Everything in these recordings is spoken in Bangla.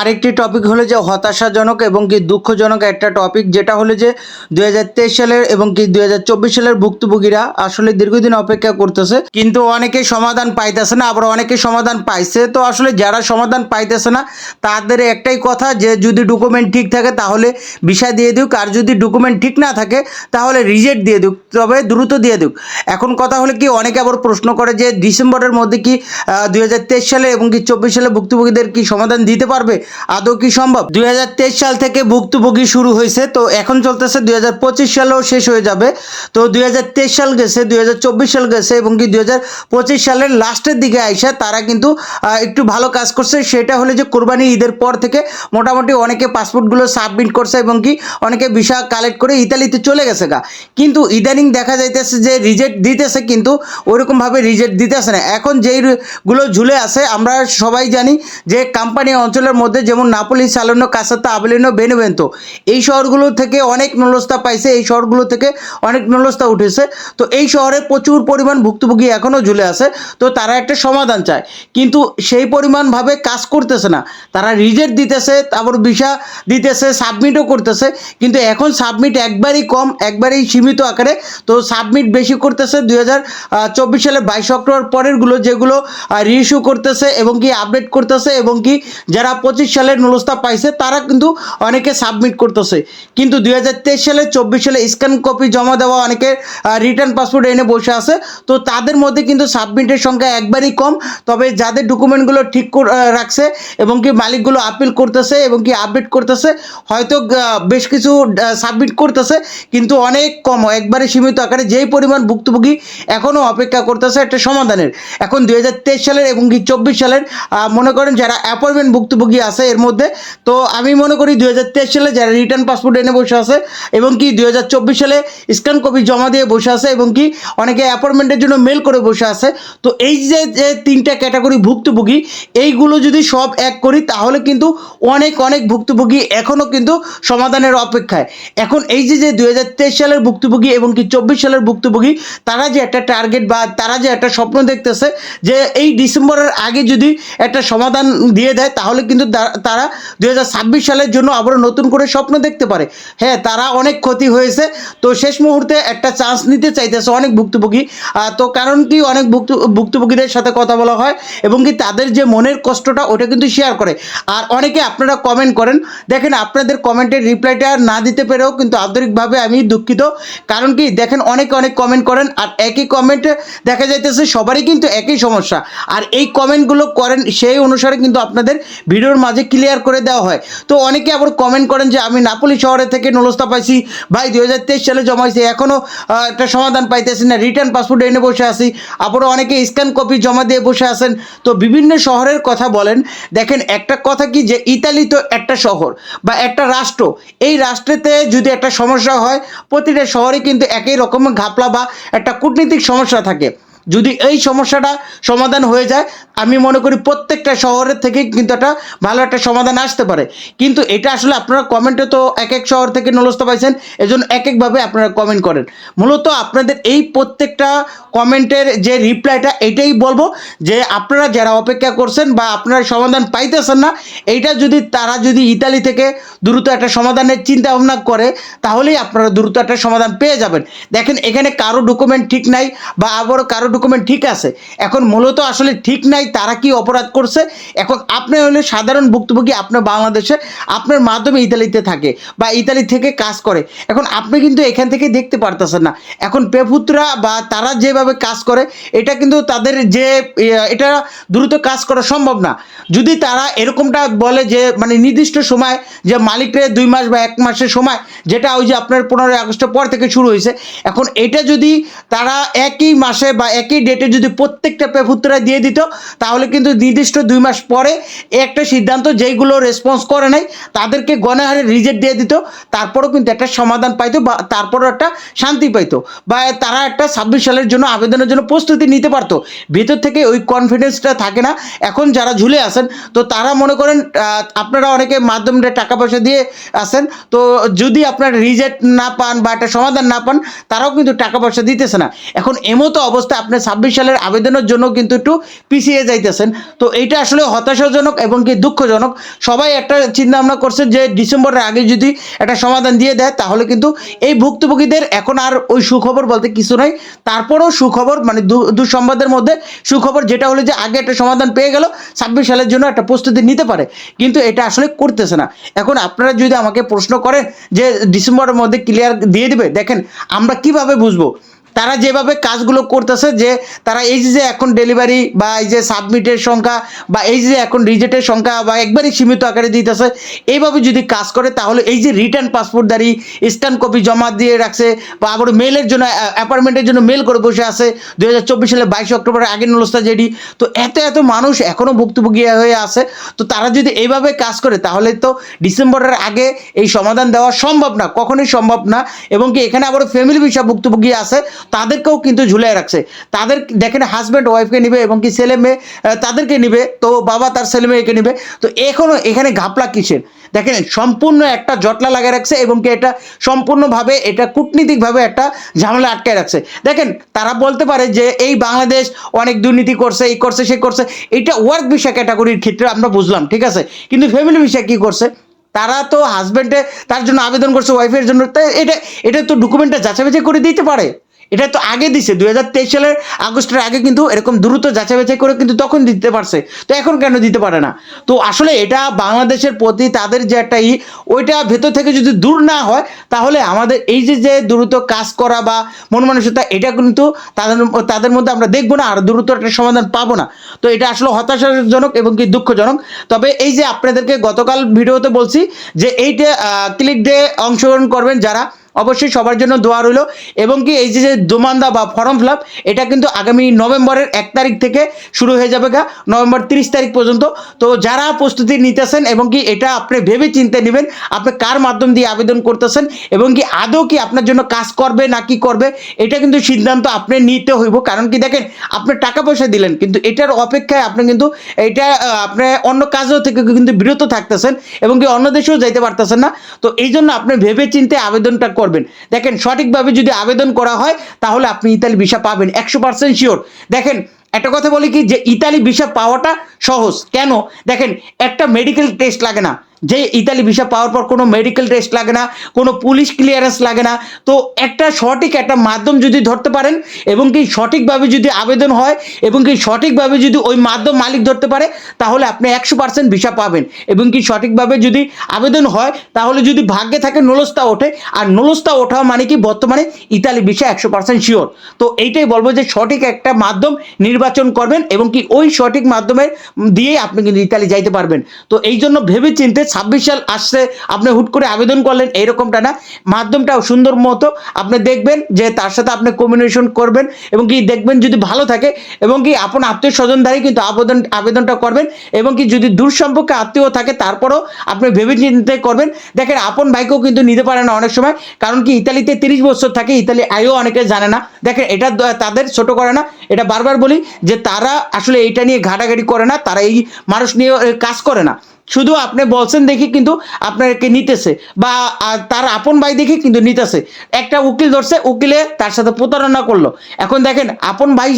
আরেকটি টপিক হলো যে হতাশাজনক এবং কি দুঃখজনক একটা টপিক যেটা হলো যে দুই হাজার তেইশ সালের এবং কি দুই হাজার চব্বিশ সালের ভুক্তভোগীরা আসলে দীর্ঘদিন অপেক্ষা করতেছে। কিন্তু অনেকে সমাধান পাইতেছে না, আবার অনেকে সমাধান পাইছে। তো আসলে যারা সমাধান পাইতেছে না, তাদের একটাই কথা যে যদি ডকুমেন্ট ঠিক থাকে তাহলে ভিসা দিয়ে দিক আর যদি ডকুমেন্ট ঠিক না থাকে তাহলে রিজেক্ট দিয়ে দিক তবে দ্রুত দিয়ে দিক এখন কথা হলো কি, অনেকে আবার প্রশ্ন করে যে ডিসেম্বরের মধ্যে কি দুই হাজার তেইশ সালে এবং কি চব্বিশ সালে ভুক্তভোগীদের কি সমাধান দিতে পারবে? আদৌ কি সম্ভব? দুই হাজার তেইশ সাল থেকে ভুক্তভোগী শুরু হয়েছে, তো এখন চলতেছে দুই হাজার পঁচিশ সালেও শেষ হয়ে যাবে। তো দুই হাজার তেইশ সাল গেছে, দুই হাজার চব্বিশ সাল গেছে, এবং কি দুই হাজার পঁচিশ সালের লাস্টের দিকে আইসা তারা কিন্তু একটু ভালো কাজ করছে। সেটা হলো যে কোরবানি ঈদের পর থেকে মোটামুটি অনেকে পাসপোর্টগুলো সাবমিট করছে, এবং কি অনেকে ভিসা কালেক্ট করে ইতালিতে চলে গেছে গা। কিন্তু ইদানিং দেখা যাইতেছে যে রিজেক্ট দিতেছে কিন্তু ওইরকমভাবে রিজেক্ট দিতেছে না। এখন যেই গুলো ঝুলে আছে, আমরা সবাই জানি যে কোম্পানি অঞ্চলের মধ্যে যেমন নাপোলি সালানো কাসাতা আবেলিনো বেনুভেন্তো এই শহরগুলো থেকে অনেক নলস্তা পাইছে, এই শহরগুলো থেকে অনেক নলস্তা উঠেছে। তো এই শহরে প্রচুর পরিমাণ ভুক্তভোগী এখনও ঝুলে আছে। তো তারা একটা সমাধান চায়। কিন্তু সেই পরিমাণভাবে কাজ করতেছে না। তারা রিজেক্ট দিতেছে, তারপর ভিসা দিতেছে, সাবমিটও করতেছে। কিন্তু এখন সাবমিট একবারই কম, একবারই সীমিত আকারে। তো সাবমিট বেশি করতেছে দুই হাজার চব্বিশ সালের বাইশ অক্টোবর পরেরগুলো যেগুলো রিইস্যু করতেছে এবং কি আপডেট করতেছে এবং কি যারা পঁচিশ সালের নুলস্তা পাইছে, তারা কিন্তু অনেকে সাবমিট করতেছে। কিন্তু দুই হাজার তেইশ সালে, চব্বিশ সালে স্ক্যান কপি জমা দেওয়া অনেকে রিটার্ন পাসপোর্ট এনে বসে আছে। তো তাদের মধ্যে কিন্তু সাবমিটের সংখ্যা একবারই কম, তবে যাদের ডকুমেন্টগুলো ঠিক রাখছে এবং কি মালিকগুলো আপিল করতেছে এবং কি আপডেট করতেছে, হয়তো বেশ কিছু সাবমিট করতেছে, কিন্তু অনেক কম, একবারে সীমিত আকারে। যেই পরিমাণ ভুক্তভোগী এখনও অপেক্ষা করতেছে, একটা সমাধানের। এখন দুই হাজার তেইশ সালের এবং কি চব্বিশ সালের মনে করেন যারা অ্যাপয়েন্টমেন্ট ভুক্তভোগী আছে এর মধ্যে। তো আমি মনে করি দুই হাজার তেইশ সালে যারা রিটার্ন পাসপোর্ট এনে বসে আছে এবং কি দুই হাজার চব্বিশ সালে স্ক্যান কপি জমা দিয়ে বসে আছে এবং কি অনেকে অ্যাপয়েন্টমেন্টের জন্য মেল করে বসে আছে। তো এই যে যে তিনটা ক্যাটাগরি ভুক্তভোগী, এইগুলো যদি সব এক করি তাহলে কিন্তু অনেক অনেক ভুক্তভোগী এখনও কিন্তু সমাধানের অপেক্ষায়। এখন এই যে যে দুই হাজার তেইশ সালের ভুক্তভোগী এবং কি চব্বিশ সালের ভুক্তভোগী, তারা যে একটা টার্গেট বা তারা যে একটা স্বপ্ন দেখতেছে যে এই ডিসেম্বরের আগে যদি একটা সমাধান দিয়ে দেয় তাহলে কিন্তু তা- তারা দুই হাজার ছাব্বিশ সালের জন্য আবারও নতুন করে স্বপ্ন দেখতে পারে। হ্যাঁ তারা অনেক ক্ষতি হয়েছে। তো শেষ মুহূর্তে একটা চান্স নিতে চাইতেছে অনেক ভুক্তভোগী। তো কারণ কি অনেক ভুক্ত ভুক্তভোগীদের সাথে কথা বলা হয় এবং কি তাদের যে মনের কষ্টটা ওটা কিন্তু শেয়ার করে। আর অনেকে আপনারা কমেন্ট করেন। দেখেন, আপনাদের কমেন্টের রিপ্লাইটা না দিতে পেরেও কিন্তু আন্তরিকভাবে আমি দুঃখিত। কারণ কি, দেখেন, অনেক অনেক কমেন্ট করেন আর একই কমেন্টে দেখা যাইতেছে সবারই কিন্তু একই সমস্যা। আর এই কমেন্টগুলো করেন সেই অনুসারে কিন্তু আপনাদের ভিডিওর মাঝে ক্লিয়ার করে দেওয়া হয়। তো অনেকে আবার কমেন্ট করেন যে, আমি নাপোলি শহরে থেকে নলস্তা পাইছি। ভাই, দুই হাজার তেইশ সালে জমাইছি। এখনও একটা সমাধান পাইতেছি না। রিটার্ন পাসপোর্ট এনে বসে আছি। আবারও অনেকে স্ক্যান কপি জমা দিয়ে বসে আছেন। তো বিভিন্ন শহরের কথা বলেন। দেখেন, একটা কথা কি যে, ইতালি তো একটা শহর বা একটা রাষ্ট্র। এই রাষ্ট্রেতে যদি একটা সমস্যা হয়, প্রতিটা শহরে কিন্তু একই রকমের ঘাপলা বা একটা কূটনীতিক সমস্যা থাকে। যদি এই সমস্যাটা সমাধান হয়ে যায়, আমি মনে করি প্রত্যেকটা শহরের থেকে কিন্তু একটা ভালো একটা সমাধান আসতে পারে। কিন্তু এটা আসলে আপনারা কমেন্টে তো এক এক শহর থেকে নলস্তা পাইছেন, এজন্য এক একভাবে আপনারা কমেন্ট করেন। মূলত আপনাদের এই প্রত্যেকটা কমেন্টের যে রিপ্লাইটা এটাই বলব যে আপনারা যারা অপেক্ষা করছেন বা আপনারা সমাধান পাইতেছেন না, এইটা যদি তারা যদি ইতালি থেকে দ্রুত একটা সমাধানের চিন্তা ভাবনা করে, তাহলেই আপনারা দ্রুত একটা সমাধান পেয়ে যাবেন। দেখেন, এখানে কারও ডকুমেন্ট ঠিক নাই বা আবারও কারও ডকুমেন্ট ঠিক আছে। এখন মূলত আসলে ঠিক নাই, তারা কি অপরাধ করছে? এখন আপনি হলে সাধারণ ভুক্তভোগী আপনার বাংলাদেশে, আপনার মাধ্যমে ইতালিতে থাকে বা ইতালি থেকে কাজ করে। এখন আপনি কিন্তু এখান থেকে দেখতে পারতেছেন না। এখন পেপুত্রা বা তারা যেভাবে কাজ করে, এটা কিন্তু তাদের যে এটা দ্রুত কাজ করা সম্ভব না। যদি তারা এরকমটা বলে যে মানে নির্দিষ্ট সময়, যে মালিকরা দুই মাস বা এক মাসের সময়, যেটা ওই যে আপনার পনেরোই আগস্টের পর থেকে শুরু হয়েছে, এখন এটা যদি তারা একই মাসে বা একই ডেটে যদি প্রত্যেকটা পেপুত্রা দিয়ে দিত, তাহলে কিন্তু নির্দিষ্ট দুই মাস পরে একটা সিদ্ধান্ত যেইগুলো রেসপন্স করে নাই, তাদেরকে গণহারে রিজেক্ট দিয়ে দিত, তারপরেও কিন্তু একটা সমাধান পাইতো বা তারপরও একটা শান্তি পাইতো বা তারা একটা ছাব্বিশ সালের জন্য আবেদনের জন্য প্রস্তুতি নিতে পারতো। ভেতর থেকে ওই কনফিডেন্সটা থাকে না। এখন যারা ঝুলে আছেন, তো তারা মনে করেন আপনারা অনেকে মাধ্যমে টাকা পয়সা দিয়ে আছেন, তো যদি আপনার রিজেক্ট না পান বা একটা সমাধান না পান, তারাও কিন্তু টাকা পয়সা দিতেছে না। এখন এমতো অবস্থা আপনি ছাব্বিশ সালের আবেদনের জন্য কিন্তু একটু পিছিয়ে যাইতেছেন। তো এইটা আসলে হতাশাজনক এবং কি দুঃখজনক। সবাই একটা চিন্তা ভাবনা করছে যে ডিসেম্বরের আগে যদি একটা সমাধান দিয়ে দেয়, তাহলে কিন্তু এই ভুক্তভোগীদের এখন আর ওই সুখবর বলতে কিছু নাই। তারপরেও সুখবর মানে দুঃসংবাদের মধ্যে সুখবর যেটা হলো যে আগে একটা সমাধান পেয়ে গেল, ছাব্বিশ সালের জন্য একটা প্রস্তুতি নিতে পারে। কিন্তু এটা আসলে করতেছে না। এখন আপনারা যদি আমাকে প্রশ্ন করেন যে ডিসেম্বরের মধ্যে ক্লিয়ার দিয়ে দিবে, দেখেন আমরা কীভাবে বুঝব? তারা যেভাবে কাজগুলো করতেছে যে তারা এই যে এখন ডেলিভারি বা এই যে সাবমিটের সংখ্যা বা এই যে এখন রিজেক্টের সংখ্যা বা একবারই সীমিত আকারে দিতেছে, এইভাবে যদি কাজ করে তাহলে এই যে রিটার্ন পাসপোর্ট দাঁড়ি স্ট্যান্ড কপি জমা দিয়ে রাখছে বা আবার মেলের জন্য অ্যাপার্টমেন্টের জন্য মেল করে বসে আছে দু হাজার চব্বিশ সালে বাইশে অক্টোবরের আগের নলস্তা জেডি, তো এত এত মানুষ এখনও ভুক্তভোগী হয়ে আছে, তো তারা যদি এইভাবে কাজ করে তাহলে তো ডিসেম্বরের আগে এই সমাধান দেওয়া সম্ভব না, কখনোই সম্ভব না এবং কি এখানে আবার ফ্যামিলি বিষয় ভুক্তভোগী আছে তাদেরকেও কিন্তু ঝুলিয়ে রাখছে। তাদের দেখেন হাজব্যান্ড ওয়াইফকে নিবে এবং কি ছেলে মেয়ে তাদেরকে নিবে, তো বাবা তার ছেলে মেয়েকে নিবে। তো এখনও এখানে ঘাপলা কিসের? দেখেন সম্পূর্ণ একটা জটলা লাগিয়ে রাখছে এবং কি এটা সম্পূর্ণভাবে, এটা কূটনীতিকভাবে একটা ঝামেলা আটকায় রাখছে। দেখেন তারা বলতে পারে যে এই বাংলাদেশ অনেক দুর্নীতি করছে, এই করছে সে করছে। এটা ওয়ার্ক বিষয় ক্যাটাগরির ক্ষেত্রে আমরা বুঝলাম, ঠিক আছে? কিন্তু ফ্যামিলি বিষয় কি করছে? তারা তো হাজব্যান্ডে তার জন্য আবেদন করছে ওয়াইফের জন্য। এটা এটা তো ডকুমেন্টটা যাচাই করে দিতে পারে। এটা তো আগে দিছে, দুই হাজার তেইশ সালের আগস্টের আগে কিন্তু এরকম দ্রুত যাচাই বাছাই করে কিন্তু তখন দিতে পারছে। তো এখন কেন দিতে পারে না? তো আসলে এটা বাংলাদেশের প্রতি তাদের যে একটা ই, ওইটা ভেতর থেকে যদি দূর না হয়, তাহলে আমাদের এই যে যে দ্রুত কাজ করা বা মন মানসিকতা এটা কিন্তু তাদের তাদের মধ্যে আমরা দেখব না, আর দ্রুত একটা সমাধান পাবো না। তো এটা আসলে হতাশাজনক এবং কি দুঃখজনক। তবে এই যে আপনাদেরকে গতকাল ভিডিওতে বলছি যে এইটা ক্লিক ডে অংশগ্রহণ করবেন যারা। অবশ্যই সবার জন্য দোয়া রইল। এবং কি এই যে যে দোমান্দা বা ফর্ম ফিল এটা কিন্তু আগামী নভেম্বরের এক তারিখ থেকে শুরু হয়ে যাবে গা, নভেম্বর তিরিশ তারিখ পর্যন্ত। তো যারা প্রস্তুতি নিতেছেন এবং কি এটা আপনি ভেবে চিন্তে নেবেন, আপনি কার মাধ্যম দিয়ে আবেদন করতেছেন এবং কি আদৌ কি আপনার জন্য কাজ করবে না কি করবে, এটা কিন্তু সিদ্ধান্ত আপনি নিতে হইব। কারণ কি দেখেন, আপনি টাকা পয়সা দিলেন, কিন্তু এটার অপেক্ষায় আপনি কিন্তু এটা আপনি অন্য কাজও থেকে কিন্তু বিরত থাকতেছেন এবং কি অন্য দেশেও যাইতে পারতেছেন না। তো এই জন্য আপনি ভেবে চিন্তে আবেদনটা করবেন। দেখেন, সঠিকভাবে যদি আবেদন করা হয়, তাহলে আপনি ইতালি ভিসা পাবেন, একশো পার্সেন্ট শিওর দেখেন, একটা কথা বলি কি, যে ইতালি ভিসা পাওয়াটা সহজ। কেন? দেখেন, একটা মেডিকেল টেস্ট লাগে না। যে ইতালি ভিসা পাওয়ার পর কোনো মেডিকেল টেস্ট লাগে না, কোনো পুলিশ ক্লিয়ারেন্স লাগে না, তো একটা সঠিক একটা মাধ্যম যদি ধরতে পারেন এবং কি সঠিকভাবে যদি আবেদন হয় এবং কি সঠিকভাবে যদি ওই মাধ্যম মালিক ধরতে পারে, তাহলে আপনি একশো পার্সেন্ট ভিসা পাবেন। এবং কি সঠিকভাবে যদি আবেদন হয়, তাহলে যদি ভাগ্যে থাকে নলস্তা ওঠে, আর নলস্তা ওঠা মানে কি বর্তমানে ইতালি ভিসা একশো পার্সেন্ট শিওর তো এইটাই বলব যে সঠিক একটা মাধ্যম নির্বাচন করবেন এবং কি ওই সঠিক মাধ্যমের দিয়েই আপনি কিন্তু ইতালি যাইতে পারবেন। তো এই জন্য ভেবে চিনতে ছাব্বিশ সাল আসছে, আপনি হুট করে আবেদন করলেন, এইরকমটা না। মাধ্যমটাও সুন্দর মতো আপনি দেখবেন যে তার সাথে আপনি কমিউনিকেশন করবেন এবং কি দেখবেন যদি ভালো থাকে এবং কি আপন আত্মীয় স্বজনধারী কিন্তু আবেদন, আবেদনটা করবেন এবং কি যদি দূর সম্পর্কে আত্মীয় থাকে তারপরও আপনি ভেবে চিন্তে করবেন। দেখেন, আপন ভাইকেও কিন্তু নিতে পারে না অনেক সময়, কারণ কি ইতালিতে তিরিশ বছর থাকে, ইতালি আয়ও অনেকে জানে না। দেখেন, এটা তাদের ছোট করে না, এটা বারবার বলি যে তারা আসলে এইটা নিয়ে ঘাটাঘাটি করে না, তারা এই মানুষ নিয়ে কাজ করে না। শুধু আপনি বলছেন দেখি কিন্তু আপনাকে নিতেছে বা তার আপন ভাই দেখি কিন্তু নিতেছে। একটা উকিল ধরছে, উকিলে তার সাথে প্রতারণা করল। এখন দেখেন, আপন ভাই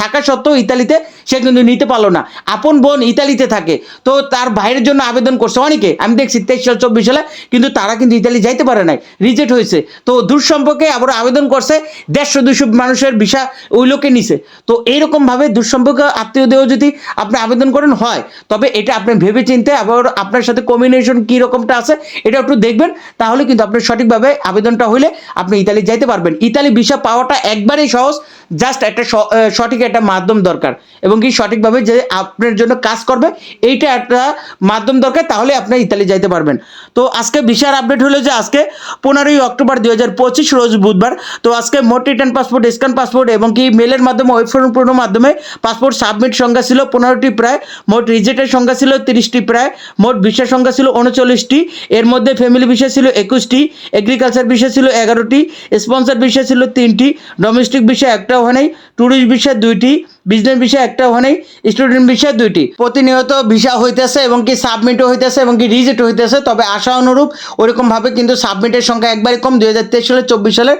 থাকা সত্ত্বেও ইতালিতে সে কিন্তু নিতে পারল না। আপন বোন ইতালিতে থাকে। তো তার ভাইয়ের জন্য আবেদন করছে অনেকে। আমি দেখছি তেইশ সাল, চব্বিশ সালে কিন্তু তারা কিন্তু ইতালি যাইতে পারে নাই। রিজেক্ট হয়েছে। তো দূর সম্পর্কে আবার আবেদন করছে, দেড়শো দুশো মানুষের ভিসা ওই লোকে নিছে। তো এইরকমভাবে দুঃসম্পর্ক আত্মীয়দেহ যদি আপনি আবেদন করেন, হয়। তবে এটা আপনি ভেবে চিনতে আবার আপনার সাথে কম্বিনেশন কী রকমটা আছে, এটা একটু দেখবেন, তাহলে কিন্তু আপনি সঠিকভাবে আবেদনটা হইলে আপনি ইতালি যাইতে পারবেন। ইতালি ভিসা পাওয়াটা একবারেই সহজ জাস্ট একটা সঠিক একটা মাধ্যম দরকার। এবং কি সঠিকভাবে যে আপনার জন্য কাজ করবে, এইটা একটা মাধ্যম দরকার, তাহলে আপনি ইতালি যাইতে পারবেন। তো আজকে বিশাল আপডেট হলো যে আজকে পনেরোই অক্টোবর দুই হাজার পঁচিশ, রোজ বুধবার। তো আজকে মোট রিটার্ন পাসপোর্ট স্ক্যান পাসপোর্ট এবং কি মেলের মাধ্যমে ওয়েব পূর্ণ মাধ্যমে পাসপোর্ট সাবমিট সংখ্যা ছিল পনেরোটি প্রায়, মোট রিজেক্টের সংখ্যা ছিল তিরিশটি প্রায়, মোট বিষয় সংখ্যা ছিল উনচল্লিশটি। এর মধ্যে ফ্যামিলি বিষয় ছিল একুশটি এগ্রিকালচার বিষয় ছিল এগারোটি স্পন্সর বিষয় ছিল তিনটি ডোমেস্টিক বিষয় একটাও হয় নাই। ট্যুরিস্ট ভিসার দুইটি বিজনেস বিষয় একটা হয় নাই স্টুডেন্ট ভিসা দুইটি। প্রতিনিয়ত ভিসা হইতেছে এবং কি সাবমিটও হইতেছে এবং কি রিজেক্ট হইতেছে, তবে আশা অনুরূপ ওরকমভাবে কিন্তু সাবমিটের সংখ্যা একবারই কম, দুই হাজার তেইশ সালে, চব্বিশ সালের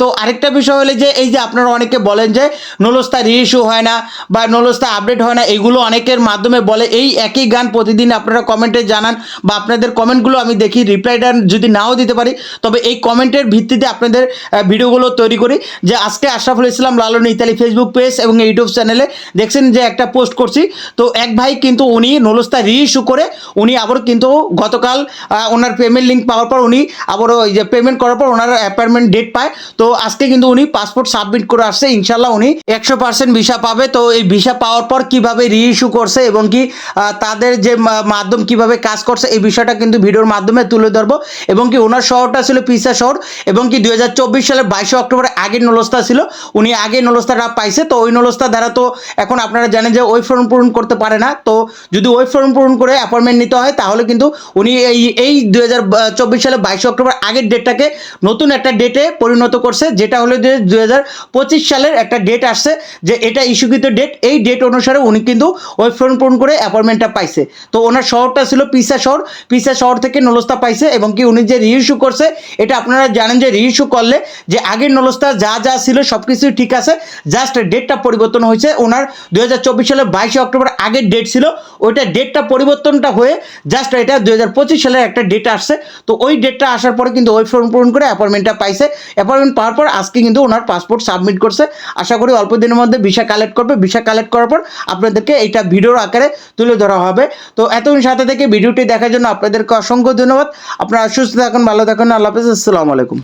তো আরেকটা বিষয় হলে যে, এই যে আপনারা অনেকে বলেন যে, নলস্তা রিইস্যু হয় না বা নলস্তা আপডেট হয় না এগুলো অনেকের মাধ্যমে বলে, এই একই গান প্রতিদিন আপনারা কমেন্টে জানান বা আপনাদের কমেন্টগুলো আমি দেখি রিপ্লাইটা যদি নাও দিতে পারি, তবে এই কমেন্টের ভিত্তিতে আপনাদের ভিডিওগুলো তৈরি করি। যে আজকে Ashraful Islam Lalon Italy Facebook page এবং ইউটিউব চ্যানেলে দেখছেন যে একটা পোস্ট করছি। তো এক ভাই কিন্তু উনি নলস্তা রিইস্যু করে, উনি আবার কিন্তু গতকাল ওনার পেমেন্ট লিঙ্ক পাওয়ার পর উনি আবার ওই যে পেমেন্ট করার পর ওনার অ্যাপয়েন্টমেন্ট ডেট পায়। তো আজকে কিন্তু উনি পাসপোর্ট সাবমিট করে আসছে ইনশাল্লাহ উনি একশো পার্সেন্ট ভিসা পাবে। তো এই ভিসা পাওয়ার পর কীভাবে রিইস্যু করছে এবং কি তাদের যে মাধ্যম কীভাবে কাজ করছে, এই বিষয়টা কিন্তু ভিডিওর মাধ্যমে তুলে ধরবো। এবং কি ওনার শহরটা ছিল পিসা শহর এবং কি দুই হাজার চব্বিশ সালের বাইশে অক্টোবর আগের নলস্তা ছিল। উনি আগে নলস্তাটা পাইছে, তো ওই নলস্তা তো এখন আপনারা জানেন যে ওই ফর্ম পূরণ করতে পারে না। তো যদি ওই ফর্ম পূরণ করে অ্যাপয়েন্টমেন্ট নিতে হয়, তাহলে কিন্তু উনি এই এই দুই সালে বাইশে অক্টোবর আগের ডেটটাকে নতুন একটা ডেটে পরিণত করছে, যেটা হলো যে দুই হাজার পঁচিশ সালের একটা ডেট আসছে, যে এটা ইস্যুকৃত ডেট এই ডেট অনুসারে উনি কিন্তু ওই ফর্ম পূরণ করে অ্যাপয়েন্টমেন্টটা পাইছে। তো ওনার শহরটা ছিল পিসা শহর। পিসা শহর থেকে নলস্তা পাইছে এবং কি উনি যে রিইস্যু করছে, এটা আপনারা জানেন যে রিইস্যু করলে যে আগের নলস্তা যা যা ছিল সব কিছুই ঠিক আছে জাস্ট ডেটটা পরিবর্তন হয়েছে। ওনার দুই হাজার চব্বিশ সালের বাইশে অক্টোবর আগের ডেট ছিল। ওইটা ডেটটা পরিবর্তনটা হয়ে জাস্ট এটা দুই হাজার পঁচিশ সালের একটা ডেট আসছে। তো ওই ডেটটা আসার পরে কিন্তু ওই ফর্ম পূরণ করে অ্যাপয়েন্টমেন্টটা পাইছে। অ্যাপয়েন্টমেন্ট পাওয়ার পর আজকে কিন্তু ওনার পাসপোর্ট সাবমিট করছে। আশা করি অল্প দিনের মধ্যে ভিসা কালেক্ট করবে। ভিসা কালেক্ট করার পর আপনাদেরকে এইটা ভিডিওর আকারে তুলে ধরা হবে। তো এতদিন সাথে থেকে ভিডিওটি দেখার জন্য আপনাদেরকে অসংখ্য ধন্যবাদ। আপনারা সুস্থ থাকুন, ভালো থাকুন। আল্লাহ হাফিজ। আসসালামু আলাইকুম।